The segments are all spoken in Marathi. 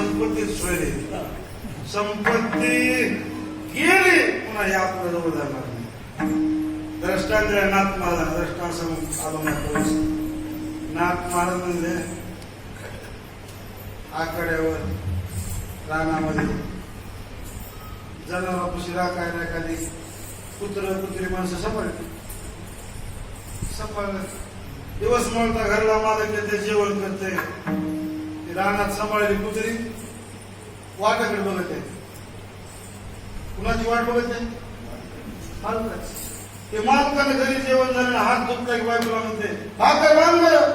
संपत्ती सोयली संपत्ती गेली पुन्हा हे आपल्या जवळ जाणार नाही द्रष्टांत नाथ महाराज द्रष्टांत आलो नाही नाथ महाराज म्हणजे? आकड्यावर रानामध्ये. जनावरापाशी राखायला एखादी कुत्र कुत्री माणसं सांभाळली सफळ दिवस म्हणता घरला मालक येते जेवण करते. रानात सांभाळली कुत्री वाटाकडे बघत आहे. कुणाची वाट बघत आहे? मालकाची. ते मालकाने घरी जेवण झालं हात दुखला की बायकोला म्हणते भाकर बांध बरं."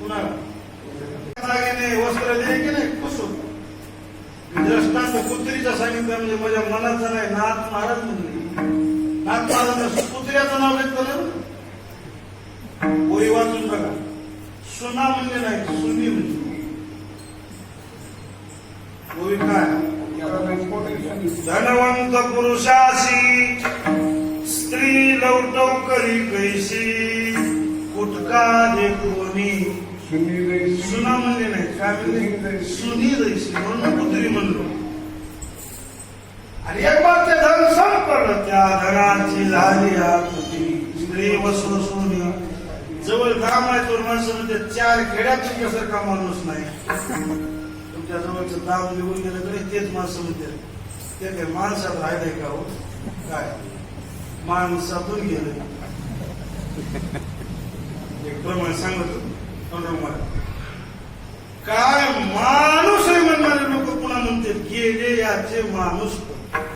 कुणाला? वस्त्र दिले की नाही? खुश होतो दृष्टांत कुत्रीचा सांगितलं म्हणजे माझ्या मनाचं नाही नाथ महाराज म्हणले. नाथ महाराज कुत्र्याचं नाव घेतलं. सुना म्हणजे नाही सुनी म्हणजे. काय? धनवंत पुरुषाशी स्त्री लवटव करी कैसी कुटका दे कोणी सुना म्हणजे नाही काय म्हणजे? सुनी रैसी. म्हणून कुत्री म्हणलो. आणि एक बार ते धन संपलं त्या धनाची झाली आकृती स्त्री वसव सोनी जवळ काम आहे तो माणसं म्हणजे चार खेड्यात तुमच्यासारखा माणूस नाही. तुमच्या जवळचं दाम निघून गेलं तरी तेच माणसं म्हणते ते काय माणसात राहिले का हो? काय? माणसातून गेलं. एक प्रमाण सांगत होतो काय माणूस आहे म्हणणारे लोक पुन्हा म्हणते गेले याचे माणूस